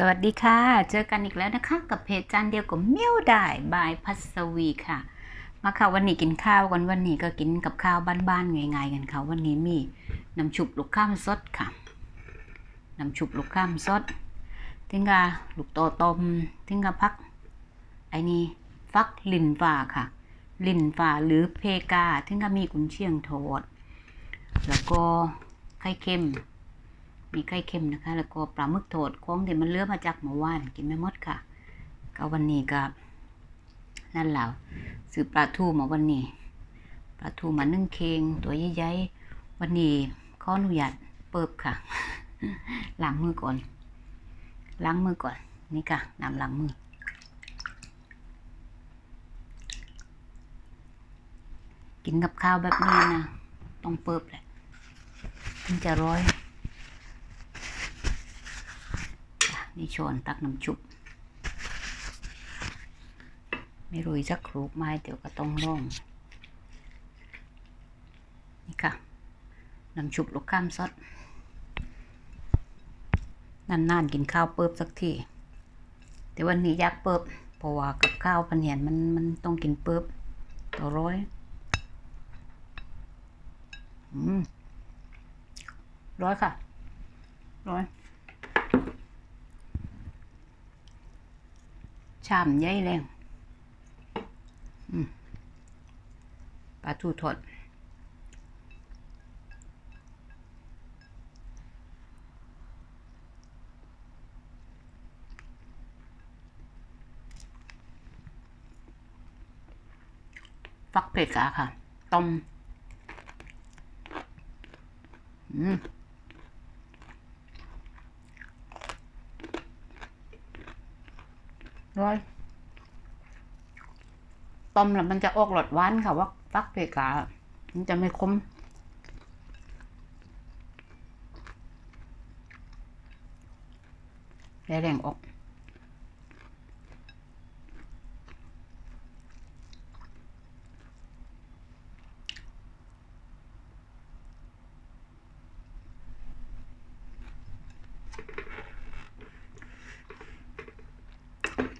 สวัสดีค่ะ เจอกันอีกแล้วนะคะ กับเพจจานเดียวกับเมี่ยวได้บายพัสวีค่ะ มาค่ะวันนี้กินข้าวกันวันนี้ก็กินกับข้าวบ้านๆง่ายๆกันค่ะวันนี้มีน้ำชุบลูกข้ามสดค่ะน้ำชุบลูกข้ามสดถึงกะลูกโตต้มถึงกะพักไอ้นี่ฟักลินฟ้าค่ะ ลินฟ้าหรือเพกาถึงกะมีกุนเชียงโทอดแล้วก็ไข่เค็ม มีไข่เค็มนะคะ แล้วก็ปลาหมึกโทดของที่มันเลือมาจากเมื่อวานกินไม่หมดค่ะ ก็วันนี้ก็นั่นแหละซื้อปลาทูมาวันนี้ ปลาทูมานึ่งเคงตัวใหญ่ๆวันนี้ขออนุญาตเปิบค่ะล้างมือก่อนล้างมือก่อนนี่ค่ะน้ำล้างมือกินกับข้าวแบบนี้นะ ต้องเปิบแหละถึงจะร้อย นี่ช้อนตักน้ำชุบ ไม่รู้จะครูกไหมเดี๋ยวก็ต้องลองนี่ค่ะ น้ำชุบลูกข้ามซดนานๆกินข้าวเปิบสักทีแต่วันนี้อยากเปิบเพราะว่ากับข้าวพันเหียนมันมันต้องกินเปิบต่อร้อยอืมร้อยค่ะ ร้อย ชามใหญ่แรงปลาทูทอดฟักเพกาค่ะต้มอืม ร้อยต้มแล้วมันจะออกหลอดหวานค่ะว่าฟักเพกามันจะไม่คมแรงออก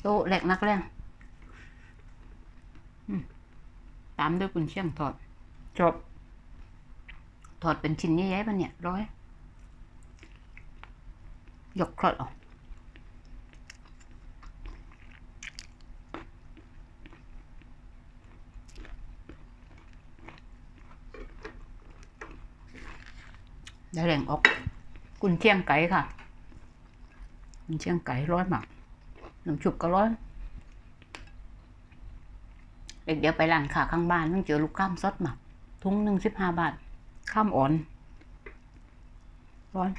ตแหลกนักแรงอืมตามด้วยกุนเชียงทอด จบ ถอดเป็นชิ้นใหญ่ๆปะเนี่ย ร้อย ยกคลอดออกได้แรงออก กุนเชียงไก่ค่ะ กุนเชียงไก่ร้อยหมัก น้ำชุบก็ร้อยเด็กเดี๋ยวไปร้านค้าข้างบ้านต้องเจอลูกข้ามสดมา ทุ่งหนึ่งสิบห้าบาท ข้ามอ่อนร้อน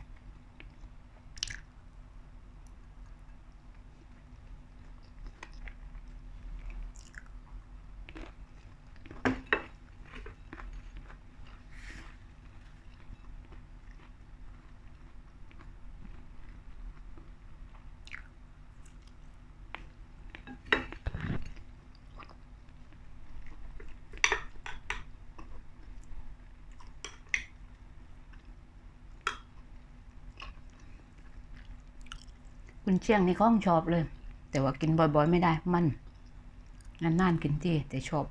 คุณเชียงนี่ข้องชอบเลย แต่ว่ากินบ่อยๆ ไม่ได้มันนานๆกินทีแต่ชอบ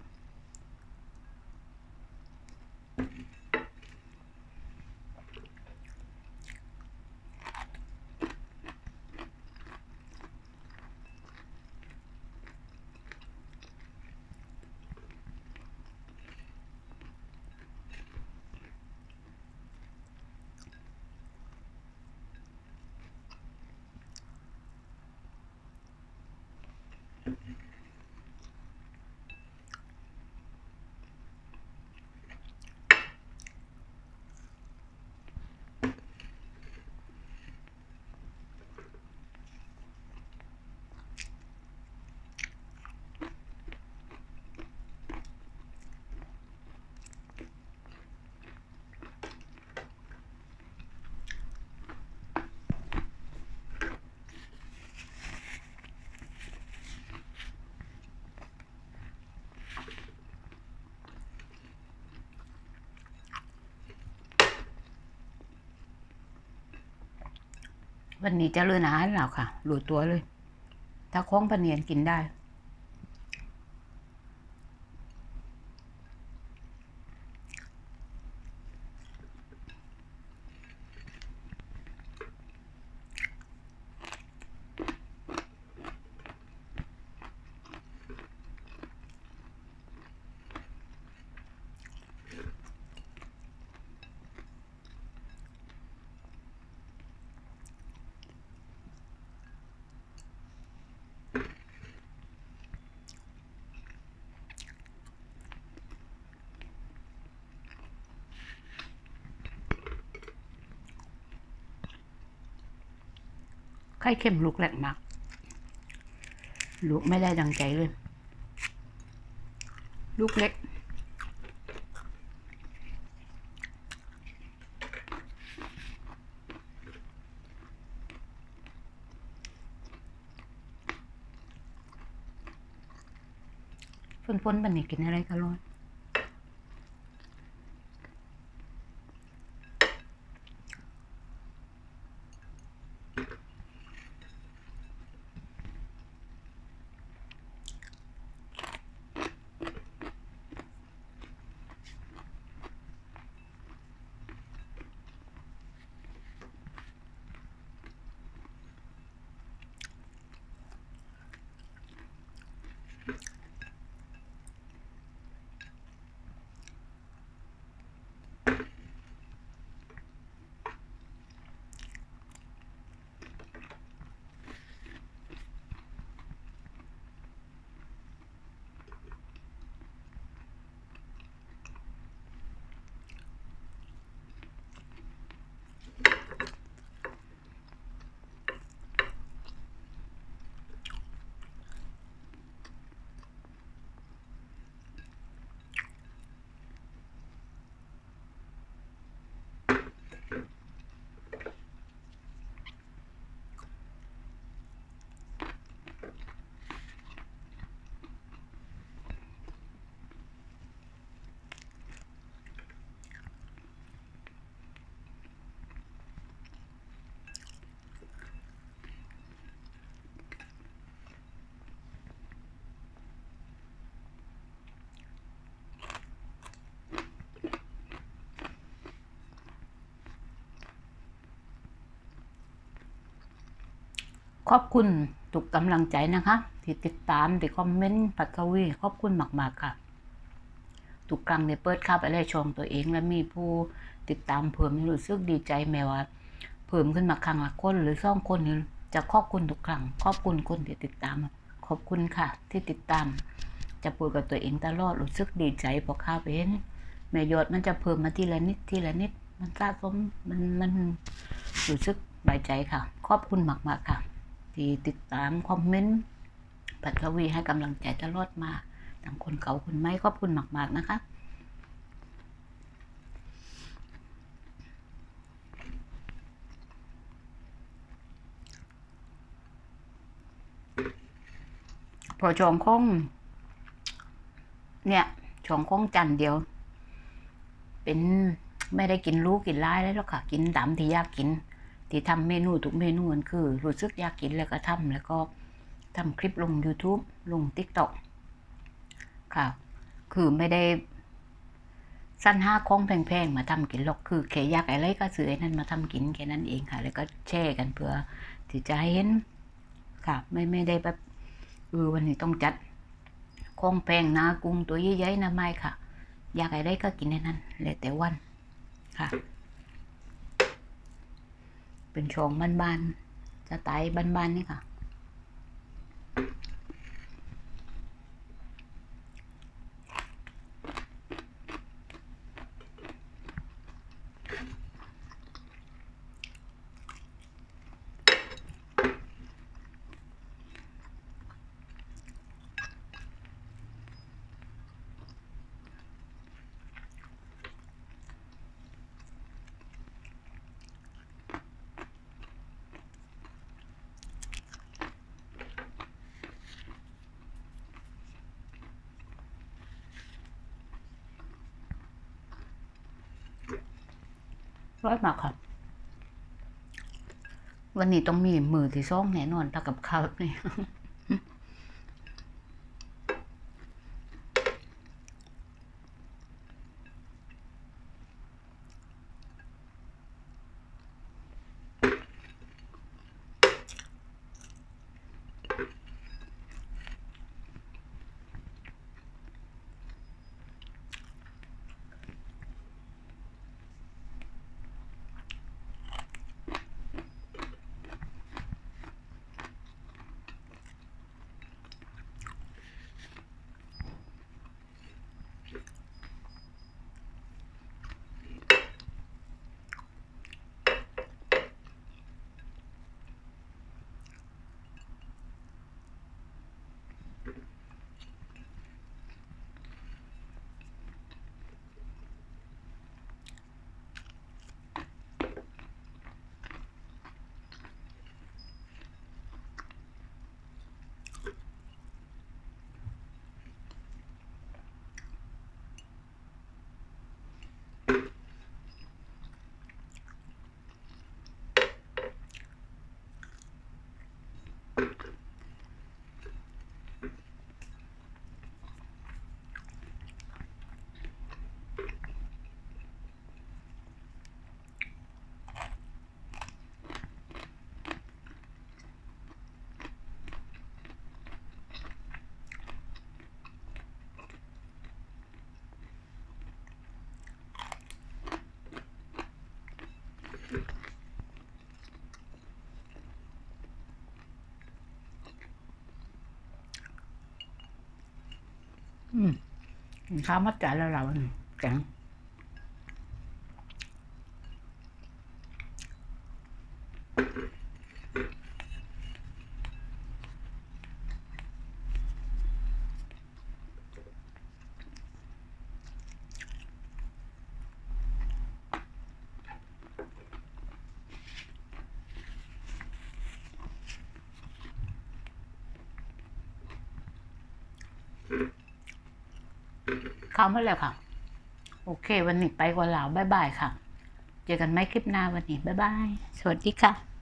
วันนี้จะเลือนอาหารแล้วค่ะ หลุดตัวเลย ถ้าคล้องปลาเนียนกินได้ ไข่เค็มลูกแหลกมากลูกไม่ได้ดังใจเลย ลูกเล็ก ฝนๆบันนี้กินอะไรก็ร้อน ขอบคุณทุกกำลังใจนะคะ ที่ติดตามที่คอมเมนต์ปัทวีขอบคุณมาก ๆ ค่ะ ทุกครั้งเนี่เปิดข้าไปเลยช่องตัวเองแล้วมีผู้ติดตามเพิ่มรู้สึกดีใจแม้ว่า เพิ่มขึ้นมาครั้งละคนหรือสองคนนี่จะขอบคุณทุกครั้งขอบคุณคนที่ติดตาม ขอบคุณค่ะ ที่ติดตาม จะพูดกับตัวเองตลอดรู้สึกดีใจพอข้าไปเห็นแม่ยอดมันจะเพิ่มมาทีละนิดทีละนิด มันสะสมมันมันรู้สึกสบายใจค่ะ ขอบคุณมากๆค่ะ ที่ติดตามคอมเมนต์ปัทวีให้กำลังใจตลอดมาทั้งคนเก่าคนใหม่ขอบคุณมากๆนะคะพอช่องคงเนี่ยช่องคงจันเดียว เป็นไม่ได้กินรู้กินร้ายแล้วหรอกค่ะ กินตามที่อยากกิน ที่ทำเมนูทุกเมนูมันคือรู้สึกอยากกินแล้วก็ทำแล้วก็ทำคลิปลง YouTube ลง TikTok ค่ะ คือไม่ได้สั้นห้าของแพงๆ มาทำกินหรอกคือแค่อยากอะไรก็ซื้อไอ้นั่นมาทำกินแค่นั้นเองค่ะ แล้วก็แช่กันเพื่อที่จะให้เห็นค่ะ ไม่ไม่ได้แบบเออวันนี้ต้องจัดของแพงนะกุ้งตัวใหญ่ๆนะไม่ค่ะ อยากอะไรก็กินในนั้นแล้วแต่วันค่ะ เป็นช่องบานๆสไตล์บานๆนี่ค่ะ ร้อยมากค่ะ วันนี้ต้องมีมือที่ซ่องแน่นอนถ้ากับข้าวแบบนี้ อืมข้าวมัดจายแล้วเราอืมแข็ง ข้ามาแล้วค่ะ โอเค วันนี้ไปก่อนแล้วบ๊ายบายค่ะ เจอกันไหมคลิปหน้าวันนี้บ๊ายบาย สวัสดีค่ะ